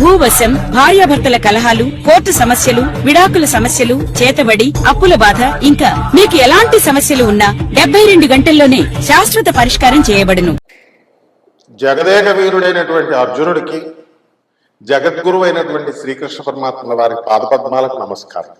భూవశం భార్యాభర్తల కలహాలు కోర్టు సమస్యలు విడాకుల సమస్యలు చేతబడి అప్పుల బాధ ఇంకా మీకు ఎలాంటి సమస్యలు ఉన్నా డెబ్బై రెండు గంటల్లోనే శాశ్వత పరిష్కారం చేయబడును. జగదేక వీరుడైనటువంటి అర్జునుడికి జగద్గురు అయినటువంటి శ్రీకృష్ణ పరమాత్మల వారి పాదపద్మాలకు నమస్కారం.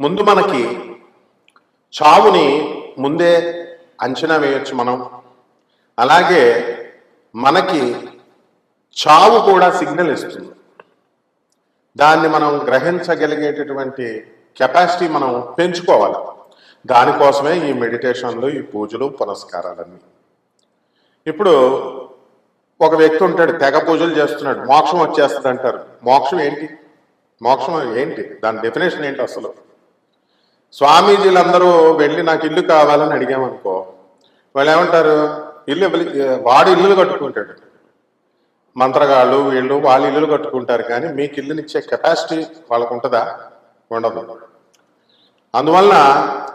ముందు మనకి చావుని ముందే అంచనా వేయొచ్చు మనం. అలాగే మనకి చావు కూడా సిగ్నల్ ఇస్తుంది. దాన్ని మనం గ్రహించగలిగేటటువంటి కెపాసిటీ మనం పెంచుకోవాలి. దానికోసమే ఈ మెడిటేషన్లు ఈ పూజలు పునస్కారాలన్నీ. ఇప్పుడు ఒక వ్యక్తి ఉంటాడు తెగ పూజలు చేస్తున్నాడు మోక్షం వచ్చేస్తుంది అంటారు మోక్షం ఏంటి? మోక్షం ఏంటి? దాని డెఫినేషన్ ఏంటి అసలు? స్వామీజీలందరూ వెళ్ళి నాకు ఇల్లు కావాలని అడిగామనుకో వాళ్ళు ఏమంటారు? ఇల్లు వాడు ఇల్లులు కట్టుకుంటాడు. మంత్రగాళ్ళు వీళ్ళు వాళ్ళు ఇల్లులు కట్టుకుంటారు కానీ మీకు ఇల్లునిచ్చే కెపాసిటీ వాళ్ళకు ఉంటుందా? ఉండదు. అందువలన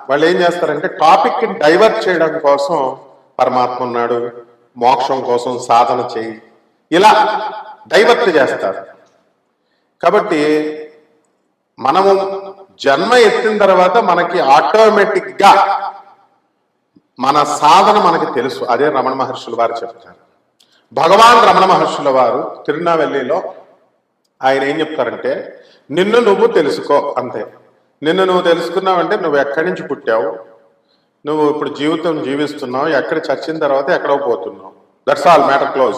వాళ్ళు ఏం చేస్తారంటే టాపిక్ని డైవర్ట్ చేయడం కోసం పరమాత్మ ఉన్నాడు మోక్షం కోసం సాధన చేయి. ఇలా డైవర్ట్ చేస్తారు. కాబట్టి మనము జన్మ ఎత్తిన తర్వాత మనకి ఆటోమేటిక్గా మన సాధన మనకి తెలుసు. అదే రమణ మహర్షులు వారు చెప్తారు. భగవాన్ రమణ మహర్షుల వారు తిరునావెల్లిలో ఆయన ఏం చెప్తారంటే నిన్ను నువ్వు తెలుసుకో అంతే. నిన్ను నువ్వు తెలుసుకున్నావంటే నువ్వు ఎక్కడి నుంచి పుట్టావు? నువ్వు ఇప్పుడు జీవితం జీవిస్తున్నావు ఎక్కడ చచ్చిన తర్వాత ఎక్కడో పోతున్నావు? దట్స్ ఆల్ మ్యాటర్ క్లోజ్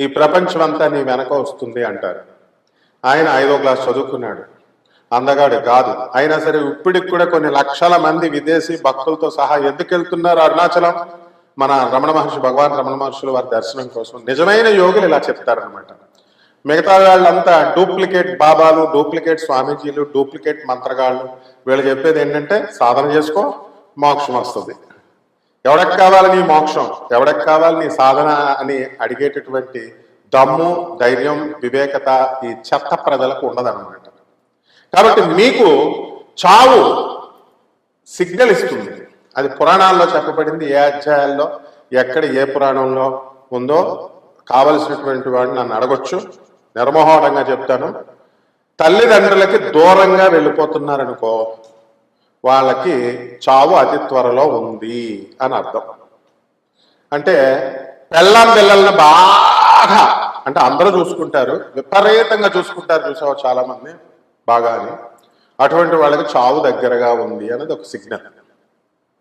ఈ ప్రపంచం అంతా నీ వెనక వస్తుంది అంటారు. ఆయన ఐదో క్లాస్ చదువుకున్నాడు. అందగాడు కాదు. అయినా సరే ఇప్పటికి కూడా కొన్ని లక్షల మంది విదేశీ భక్తులతో సహా ఎందుకు వెళ్తున్నారు అరుణాచలం? మన రమణ మహర్షి భగవాన్ రమణ మహర్షుల వారి దర్శనం కోసం నిజమైన యోగులు ఇలా చెప్తారనమాట మిగతా వాళ్ళంతా డూప్లికేట్ బాబాలు డూప్లికేట్ స్వామీజీలు డూప్లికేట్ మంత్రగాళ్ళు వీళ్ళు చెప్పేది ఏంటంటే సాధన చేసుకో మోక్షం వస్తుంది. ఎవడకు కావాలి నీ మోక్షం? ఎవడకు కావాలి నీ సాధన అని అడిగేటటువంటి దమ్ము ధైర్యం వివేకత ఈ చెత్త ప్రజలకు ఉండదన్నమాట. కాబట్టి మీకు చావు సిగ్నల్ ఇస్తుంది. అది పురాణాల్లో చెప్పబడింది ఏ అధ్యాయాల్లో ఎక్కడ ఏ పురాణంలో ఉందో కావలసినటువంటి వాడిని నన్ను అడగొచ్చు. నిర్మోహంగా చెప్తాను. తల్లిదండ్రులకి దూరంగా వెళ్ళిపోతున్నారనుకో వాళ్ళకి చావు అతి త్వరలో ఉంది అని అర్థం. అంటే పెళ్ళం పిల్లల్ని బాగా అంటే అందరూ చూసుకుంటారు విపరీతంగా చూసుకుంటారు చూసావు చాలామంది? బాగా అని అటువంటి వాళ్ళకి చావు దగ్గరగా ఉంది అనేది ఒక సిగ్నల్.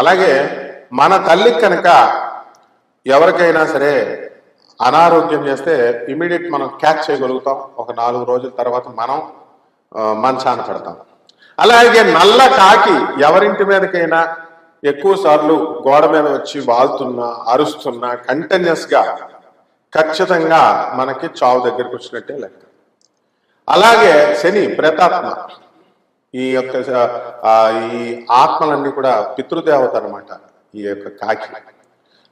అలాగే మన తల్లి కనుక ఎవరికైనా సరే అనారోగ్యం చేస్తే ఇమీడియట్ మనం క్యాచ్ చేయగలుగుతాం. ఒక నాలుగు రోజుల తర్వాత మనం మంచాన పెడతాం. అలాగే నల్ల కాకి ఎవరింటి మీదకైనా ఎక్కువ సార్లు గోడ మీద వచ్చి వాళ్తున్నా అరుస్తున్నా కంటిన్యూస్గా ఖచ్చితంగా మనకి చావు దగ్గరికి వచ్చినట్టే లెక్క. అలాగే శని ప్రేతాత్మ. ఈ యొక్క ఈ ఆత్మలన్నీ కూడా పితృదేవత అనమాట ఈ యొక్క కాకి.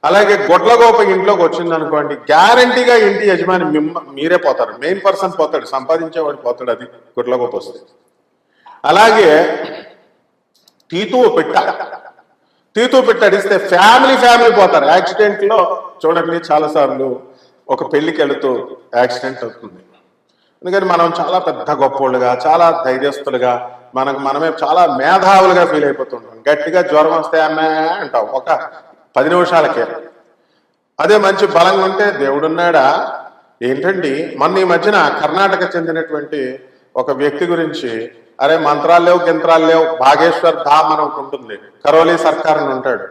అలాగే గొడ్లగోప ఇంట్లోకి వచ్చింది అనుకోండి గ్యారంటీగా ఇంటి యజమాని మిమ్మ మీరే పోతారు. మెయిన్ పర్సన్ పోతాడు సంపాదించేవాడు పోతాడు అది గొడ్లగోప వస్తే అలాగే తీతువు పెట్ట. తీతువు పెట్ట అడిస్తే ఫ్యామిలీ ఫ్యామిలీ పోతారు. యాక్సిడెంట్లో చూడండి చాలా సార్లు ఒక పెళ్ళికి వెళుతూ యాక్సిడెంట్ అవుతుంది. అందుకని మనం చాలా పెద్ద గొప్పోళ్ళుగా చాలా ధైర్యస్తులుగా మనకు మనమే చాలా మేధావులుగా ఫీల్ అయిపోతుంటాం. గట్టిగా జ్వరం వస్తే అమ్మే అంటాం ఒక పది నిమిషాలకే. అదే మంచి బలంగా ఉంటే దేవుడున్నాడా? ఏంటండి? మొన్న ఈ మధ్యన కర్ణాటక చెందినటువంటి ఒక వ్యక్తి గురించి అరే మంత్రాలు లేవు గింత్రాలు లేవు భాగేశ్వర్ ధామ్ అని ఒకటి ఉంటుంది. కరోలీ సర్కార్ అని ఉంటాడు.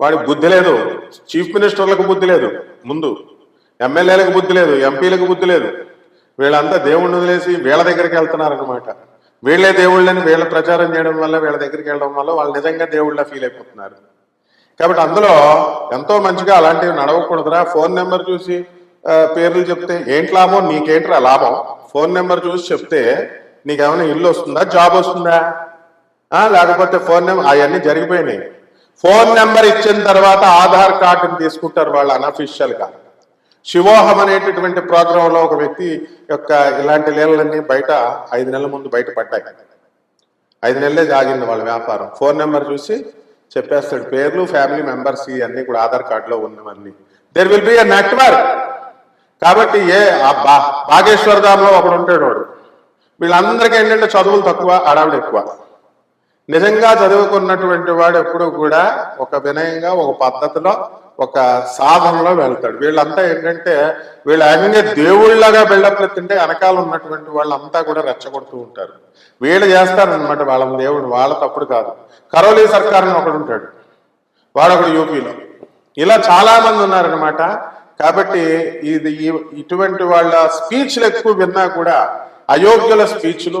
వాడికి బుద్ధి లేదు. చీఫ్ మినిస్టర్లకు బుద్ధి లేదు. ముందు ఎమ్మెల్యేలకు బుద్ధి లేదు ఎంపీలకు బుద్ధి లేదు. వీళ్ళంతా దేవుణ్ణి వదిలేసి వీళ్ళ దగ్గరికి వెళ్తున్నారనమాట వీళ్ళే దేవుళ్ళని వీళ్ళ ప్రచారం చేయడం వల్ల వీళ్ళ దగ్గరికి వెళ్ళడం వల్ల వాళ్ళు నిజంగా దేవుళ్ళ ఫీల్ అయిపోతున్నారు. కాబట్టి అందులో ఎంతో మంచిగా అలాంటివి నడవకూడదురా. ఫోన్ నెంబర్ చూసి పేర్లు చెప్తే ఏంటి లాభం నీకేంట్రా లాభం? ఫోన్ నెంబర్ చూసి చెప్తే నీకేమైనా ఇల్లు వస్తుందా జాబ్ వస్తుందా? లేకపోతే ఫోన్ నెంబర్ అవన్నీ జరిగిపోయినాయి. ఫోన్ నెంబర్ ఇచ్చిన తర్వాత ఆధార్ కార్డుని తీసుకుంటారు వాళ్ళు అనఫిషియల్గా శివోహం అనేటటువంటి ప్రోగ్రామ్లో ఒక వ్యక్తి యొక్క ఇలాంటి లీలలన్నీ బయట ఐదు నెలల ముందు బయట పడ్డాయి. ఐదు నెలలే జాగింది వాళ్ళ వ్యాపారం. ఫోన్ నెంబర్ చూసి చెప్పేస్తాడు పేర్లు ఫ్యామిలీ మెంబర్స్ ఇవన్నీ కూడా ఆధార్ కార్డులో ఉన్నవన్నీ there will be a network కాబట్టి ఏ ఆ బా బాగేశ్వర ధామ్లో ఒకడు ఉంటాడు వాడు. వీళ్ళందరికీ ఏంటంటే చదువులు తక్కువ అడావిడ ఎక్కువ. నిజంగా చదువుకున్నటువంటి వాడు ఎప్పుడూ కూడా ఒక వినయంగా ఒక పద్ధతిలో ఒక సాధనలో వెళ్తాడు. వీళ్ళంతా ఏంటంటే వీళ్ళు ఏకంగా దేవుళ్ళగా బిల్డప్ తింటే వెనకాల ఉన్నటువంటి వాళ్ళంతా కూడా రెచ్చగొడుతూ ఉంటారు. వీళ్ళు చేస్తారనమాట వాళ్ళ దేవుడు వాళ్ళ తప్పుడు కాదు. కరోలీ సర్కార్ అని ఒకడు ఉంటాడు. వాడొకడు యూపీలో. ఇలా చాలా మంది ఉన్నారనమాట కాబట్టి ఇది ఇటువంటి వాళ్ళ స్పీచ్లు ఎక్కువ విన్నా కూడా అయోగ్యుల స్పీచ్లు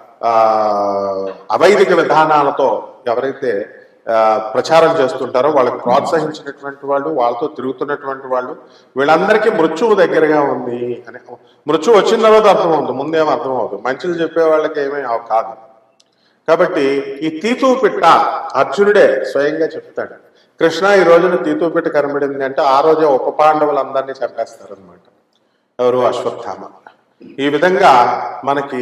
అవైదిక విధానాలతో ఎవరైతే ప్రచారం చేస్తుంటారో వాళ్ళకి ప్రోత్సహించినటువంటి వాళ్ళు వాళ్ళతో తిరుగుతున్నటువంటి వాళ్ళు వీళ్ళందరికీ మృత్యువు దగ్గరగా ఉంది అని మృత్యువు వచ్చిన తర్వాత అర్థమవుతుంది ముందేం అర్థం అవుతుంది మంచిలు చెప్పే వాళ్ళకి ఏమీ కాదు. కాబట్టి ఈ తీతూ పిట్ట అర్జునుడే స్వయంగా చెప్తాడు. కృష్ణ ఈ రోజున తీతూ పిట్ట కనబడింది అంటే ఆ రోజే ఉప పాండవులందరినీ చంపేస్తారనమాట ఎవరు అశ్వత్థామ? ఈ విధంగా మనకి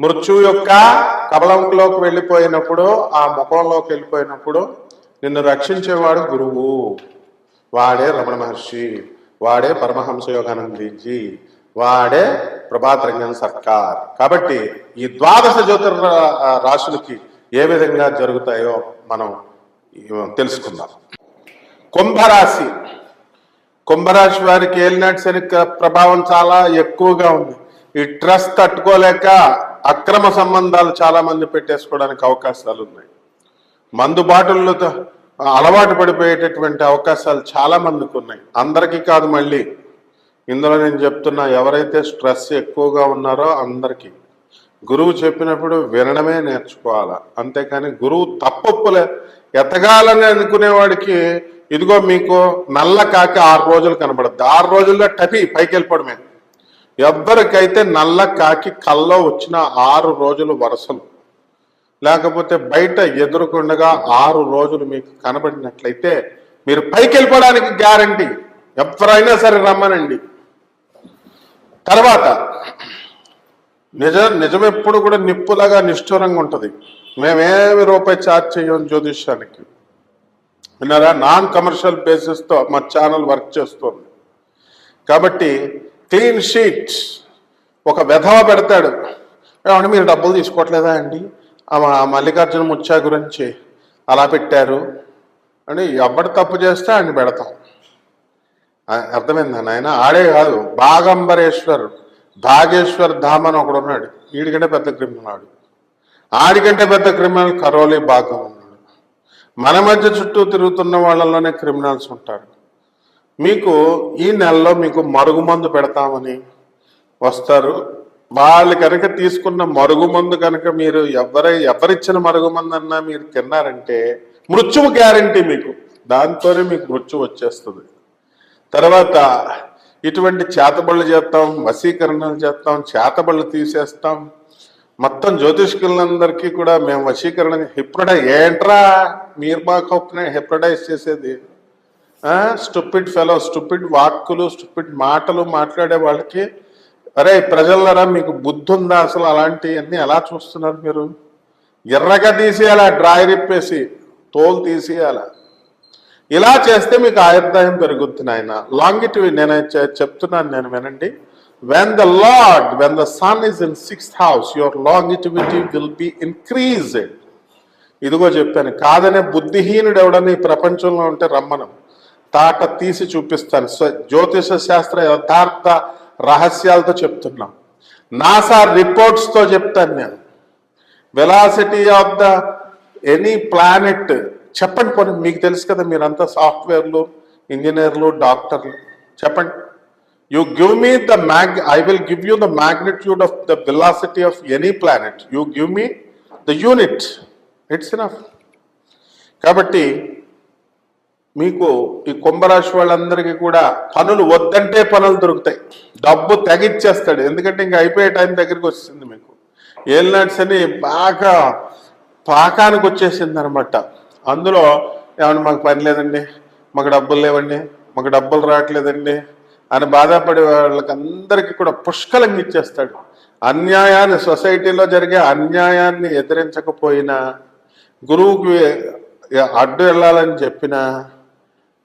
మృత్యు యొక్క కబలంలోకి వెళ్ళిపోయినప్పుడు ఆ ముఖంలోకి వెళ్ళిపోయినప్పుడు నిన్ను రక్షించేవాడు గురువు. వాడే రమణ మహర్షి వాడే పరమహంస యోగానందీజీ వాడే ప్రభాత్ సర్కార్. కాబట్టి ఈ ద్వాదశ జ్యోతిర్ రాశులకి ఏ విధంగా జరుగుతాయో మనం తెలుసుకుందాం. కుంభరాశి. కుంభరాశి వారికి ఏలినాటి శని ప్రభావం చాలా ఎక్కువగా ఉంది. ఈ ట్రస్ట్ తట్టుకోలేక అక్రమ సంబంధాలు చాలా మంది పెట్టేసుకోవడానికి అవకాశాలు ఉన్నాయి. మందు బాటిల్లతో అలవాటు పడిపోయేటటువంటి అవకాశాలు చాలా మందికి ఉన్నాయి. అందరికీ కాదు మళ్ళీ. ఇందులో నేను చెప్తున్నా ఎవరైతే స్ట్రెస్ ఎక్కువగా ఉన్నారో అందరికీ. గురువు చెప్పినప్పుడు వినడమే నేర్చుకోవాలా? అంతేకాని గురువు తప్పప్పులే ఎతగాలని అనుకునేవాడికి ఇదిగో మీకు నల్ల కాకి ఆరు రోజులు కనబడద్దు. ఆరు రోజుల్లో టపి పైకి వెళ్ళిపోవడమే ఎవ్వరికైతే నల్ల కాకి కల్లో వచ్చిన ఆరు రోజులు వరుసలు లేకపోతే బయట ఎదురుకుండగా ఆరు రోజులు మీకు కనబడినట్లయితే మీరు పైకి వెళ్ళిపోవడానికి గ్యారంటీ. ఎవరైనా సరే రమ్మనండి. తర్వాత నిజ నిజం ఎప్పుడు కూడా నిప్పులాగా నిష్ఠూరంగా ఉంటుంది. మేమేమి రూపాయి ఛార్జ్ చేయం జ్యోతిష్యానికి. విన్నారా? నాన్ కమర్షియల్ బేసిస్తో మా ఛానల్ వర్క్ చేస్తుంది. కాబట్టి క్లీన్ షీట్. ఒక వెధవ పెడతాడు. కాబట్టి మీరు డబ్బులు తీసుకోవట్లేదా అండి? ఆ మల్లికార్జున ముచ్చా గురించి అలా పెట్టారు. అని ఎవడు తప్పు చేస్తే ఆయన పెడతాం. అర్థమైందా నాయన? ఆడే కాదు బాగంబరేశ్వర్ భాగేశ్వర్ ధామ్ అని ఒకడు ఉన్నాడు. వీడికంటే పెద్ద క్రిమినల్ ఆడు. ఆడికంటే పెద్ద క్రిమినల్ కరోలి భాగం ఉన్నాడు. మన మధ్య చుట్టూ తిరుగుతున్న వాళ్ళలోనే క్రిమినల్స్ ఉంటారు. మీకు ఈ నెలలో మీకు మరుగుమందు పెడతామని వస్తారు. వాళ్ళు కనుక తీసుకున్న మరుగుమందు కనుక మీరు ఎవరై ఎవరిచ్చిన మరుగుమందు అన్నా మీరు తిన్నారంటే మృత్యువు గ్యారంటీ మీకు. దాంతోనే మీకు మృత్యు వచ్చేస్తుంది. తర్వాత ఇటువంటి చేతబళ్ళు చేస్తాం వశీకరణలు చేస్తాం చేతబళ్ళు తీసేస్తాం. మొత్తం జ్యోతిష్కులందరికీ కూడా మేము వశీకరణ హిప్రడై ఏంట్రా? మీరు మాకు హిప్రడైజ్ చేసేది స్టూపిడ్ ఫెలో స్టూపిడ్ వాక్కులు స్టూపిడ్ మాటలు మాట్లాడే వాళ్ళకి అరే ప్రజలరా మీకు బుద్ధి ఉందా అసలు అలాంటివన్నీ ఎలా చూస్తున్నారు మీరు? ఎర్రగా తీసేయాల డ్రాయ్ రిప్పేసి తోలు తీసేయాల? ఇలా చేస్తే మీకు ఆయుర్దాయం పెరుగుద్ది నాయన. లాంగిటివి నేను చెప్తున్నాను నేను వినండి. When the lord when the sun is in sixth house your longevity will be increased ఇదిగో చెప్పాను కాదనే బుద్ధిహీనుడు ఎవడని ఈ ప్రపంచంలో ఉంటే రమ్మనం. తాట తీసి చూపిస్తాను. జ్యోతిష శాస్త్ర యథార్థ రహస్యాలతో చెప్తున్నాం. నాసా రిపోర్ట్స్తో చెప్తాను నేను. Velocity of the any planet చెప్పండి పోనీ మీకు తెలుసు కదా మీరంతా సాఫ్ట్వేర్లు ఇంజనీర్లు డాక్టర్లు. చెప్పండి. You give me the mag I will give you the magnitude of the velocity of any planet you give me the unit it's enough కాబట్టి మీకు ఈ కుంభరాశి వాళ్ళందరికీ కూడా పనులు వద్దంటే పనులు దొరుకుతాయి. డబ్బు తెగిచ్చేస్తాడు. ఎందుకంటే ఇంకా అయిపోయే టైం దగ్గరికి వచ్చింది మీకు. ఏలినాట్స్ అని బాగా పాకానికి వచ్చేసింది అనమాట అందులో ఏమన్నా మాకు పని లేదండి మాకు డబ్బులు లేవండి మాకు డబ్బులు రావట్లేదండి అని బాధపడే వాళ్ళకి అందరికీ కూడా పుష్కలంగా ఇచ్చేస్తాడు. అన్యాయాన్ని సొసైటీలో జరిగే అన్యాయాన్ని ఎదిరించకపోయినా గురువుకి అడ్డు వెళ్ళాలని చెప్పినా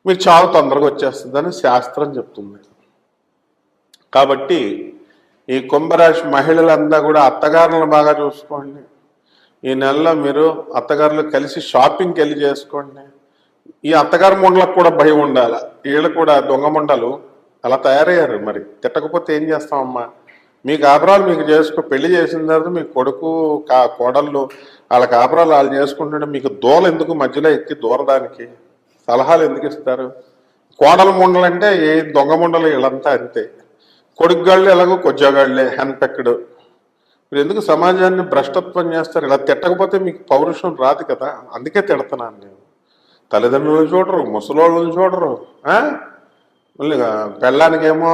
మీకు చావు తొందరగా వచ్చేస్తుందని శాస్త్రం చెప్తుంది. కాబట్టి ఈ కుంభరాశి మహిళలంతా కూడా అత్తగారులను బాగా చూసుకోండి. ఈ నెలలో మీరు అత్తగారులు కలిసి షాపింగ్కి వెళ్ళి చేసుకోండి. ఈ అత్తగారు ముండలకు కూడా భయం ఉండాలి. వీళ్ళు కూడా దొంగ మొండలు అలా తయారయ్యారు మరి. తిట్టకపోతే ఏం చేస్తామమ్మా? మీ కాపురాలు మీకు చేసుకో పెళ్ళి చేసిన తర్వాత మీ కొడుకు కా కోడళ్ళు వాళ్ళ కాపురాలు వాళ్ళు చేసుకుంటుంటే మీకు దూల ఎందుకు మధ్యలో ఎక్కి దూరడానికి? సలహాలు ఎందుకు ఇస్తారు? కోడల ముండలంటే ఏ దొంగ ముండలు వీళ్ళంతా అంతే. కొడుకుగాళ్ళు ఎలాగో కొజ్జగాళ్ళే హెన్పెక్కడు మీరు ఎందుకు సమాజాన్ని భ్రష్టత్వం చేస్తారు? ఇలా తిట్టకపోతే మీకు పౌరుషం రాదు కదా. అందుకే తిడతాను నేను. తల్లిదండ్రులు చూడరు ముసలోళ్ళని చూడరు. మళ్ళీ పెళ్ళానికేమో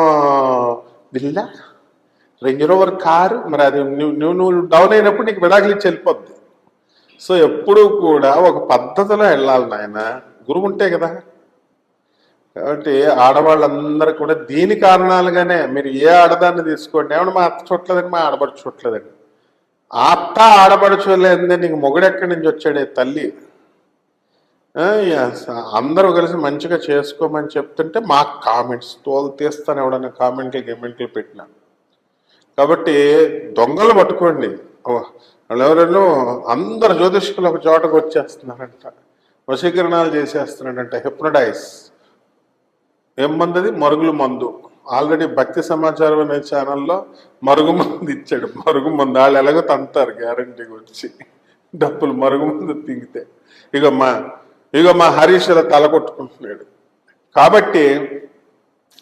బిల్లా? Range Rover car? మరి అది నువ్వు నువ్వు డౌన్ అయినప్పుడు నీకు విడాకులు ఇచ్చి వెళ్ళిపోద్ది. సో ఎప్పుడూ కూడా ఒక పద్ధతిలో వెళ్ళాలి నాయన. గురువు ఉంటే కదా. కాబట్టి ఆడవాళ్ళందరూ కూడా దీని కారణాలుగానే మీరు ఏ ఆడదాన్ని తీసుకోండి. ఏమన్నా మా అత్త చూడలేదండి మా ఆడబడి చూడలేదండి అత్త అత్త ఆడబడుచోలేదండి నీకు మొగుడు ఎక్కడి నుంచి వచ్చాడే తల్లి? అందరూ కలిసి మంచిగా చేసుకోమని చెప్తుంటే మా కామెంట్స్ తోలు తీస్తాను ఎవడన్నా కామెంట్లు గిమెంట్లు పెట్టినా. కాబట్టి దొంగలు పట్టుకోండి. ఓ, వాళ్ళు ఎవరెన్నో అందరు జ్యోతిష్కులు ఒక చోటకు వచ్చేస్తున్నారంట. వశీకరణాలు చేసేస్తున్నాడంటే హిప్నడైజ్ ఏం మందది? మరుగులు మరుగుల మందు. ఆల్రెడీ భక్తి సమాచారం అనే ఛానల్లో మరుగు మందు ఇచ్చాడు. మరుగు మందు. వాళ్ళు ఎలాగో తంతారు గ్యారంటీగా వచ్చి డబ్బులు మరుగు మందు తింగితే. ఇక మా ఇక మా హరీష్ ఇలా తల కొట్టుకుంటున్నాడు. కాబట్టి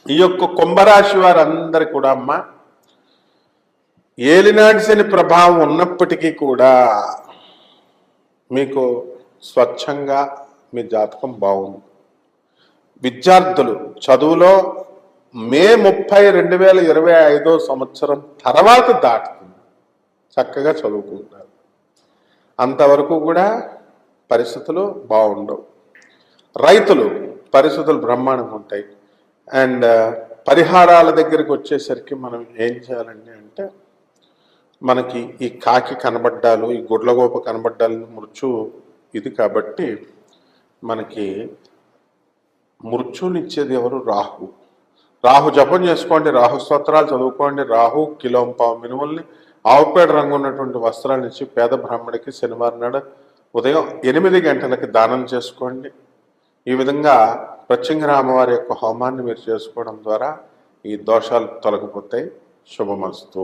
ఈ యొక్క కుంభరాశి వారందరి కూడా అమ్మ ఏలినాటి శని ప్రభావం ఉన్నప్పటికీ కూడా మీకు స్వచ్ఛంగా మీ జాతకం బాగుంది. విద్యార్థులు చదువులో మే ముప్పై రెండు వేల ఇరవై ఐదో సంవత్సరం తర్వాత దాటుతుంది. చక్కగా చదువుకుంటారు అంతవరకు కూడా పరిస్థితులు బాగుండవు. రైతులు పరిస్థితులు బ్రహ్మాండంగా ఉంటాయి. అండ్ పరిహారాల దగ్గరికి వచ్చేసరికి మనం ఏం చేయాలండి అంటే మనకి ఈ కాకి కనబడ్డాలు ఈ గుడ్లగోప కనబడ్డాలు మృత్యు ఇది కాబట్టి మనకి మృత్యునిచ్చేది ఎవరు? రాహు. రాహు జపం చేసుకోండి రాహు స్తోత్రాలు చదువుకోండి రాహు కిలోం పావు మినుముల్ని ఆవుపేడ రంగు ఉన్నటువంటి వస్త్రాలు ఇచ్చి పేద బ్రాహ్మడికి శనివారం నాడు ఉదయం ఎనిమిది గంటలకి దానం చేసుకోండి. ఈ విధంగా ప్రత్యంగరామవారి యొక్క హోమాన్ని మీరు చేసుకోవడం ద్వారా ఈ దోషాలు తొలగిపోతాయి. శుభమస్తూ.